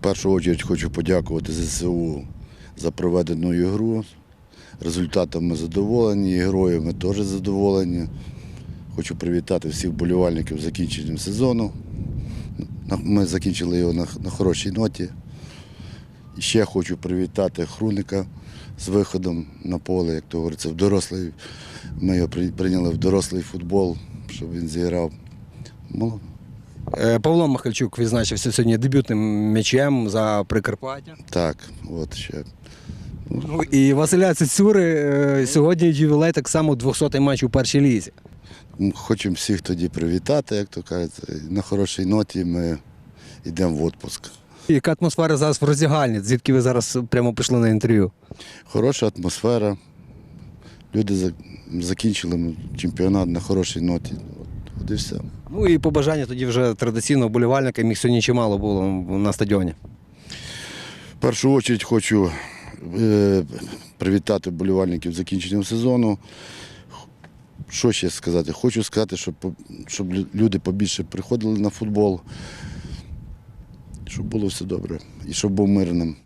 В першу чергу хочу подякувати ЗСУ за проведену ігру. Результатом ми задоволені, ігрою ми теж задоволені. Хочу привітати всіх вболівальників з закінченням сезону. Ми закінчили його на, на хорошій ноті. Ще хочу привітати Хруника з виходом на поле, як то говориться, в дорослий. Ми його прийняли в дорослий футбол, щоб він зіграв. Е, Павло Михальчук відзначився сьогодні дебютним м'ячем за Прикарпаття. Так, от ще. Ну і Василя Цицюри е, сьогодні ювілей так само 200-й матч у першій лізі. Хочемо всіх тоді привітати, як то кажуть. На хорошій ноті ми йдемо в відпуск. Яка атмосфера зараз в роздягальні? Звідки ви зараз прямо пішли на інтерв'ю? Хороша атмосфера. Люди закінчили чемпіонат на хорошій ноті. От, і все. Ну і побажання тоді вже традиційно вболівальникам, їх сьогодні чимало було на стадіоні. В першу чергу хочу е, привітати вболівальників з закінченням сезону. Що ще сказати? Хочу сказати, щоб, щоб люди побільше приходили на футбол, щоб було все добре і щоб був мирним.